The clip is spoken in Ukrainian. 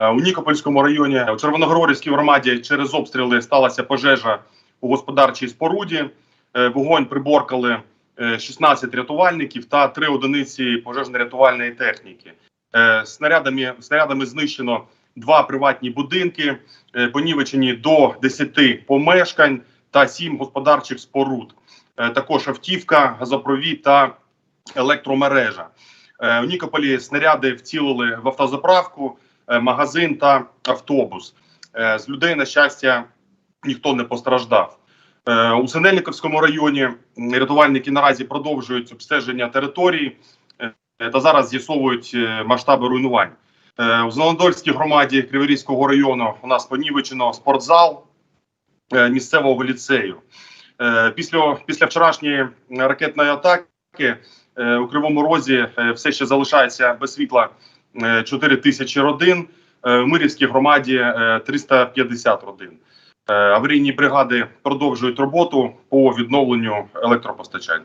Е, У Нікопольському районі у Червоногорівській громаді через обстріли сталася пожежа у господарчій споруді. Е, Вогонь приборкали е, 16 рятувальників та 3 одиниці пожежно-рятувальної техніки. Е, Снарядами, снарядами знищено два приватні будинки, е, понівечені до 10 помешкань та 7 господарчих споруд. Е, Також автівка, газопровід та електромережа. Е, У Нікополі снаряди вцілили в автозаправку, е, магазин та автобус. Е, З людей, на щастя, ніхто не постраждав. Е, У Синельниковському районі рятувальники наразі продовжують обстеження території е, та зараз з'ясовують е, масштаби руйнувань. Е, У Зеленодольській громаді Криворізького району у нас понівечено спортзал е, місцевого ліцею. Е, Після, після вчорашньої ракетної атаки е, у Кривому Розі е, все ще залишається без світла е, 4 тисячі родин. Е, В Мирівській громаді е, 350 родин. Е, Аварійні бригади продовжують роботу по відновленню електропостачання.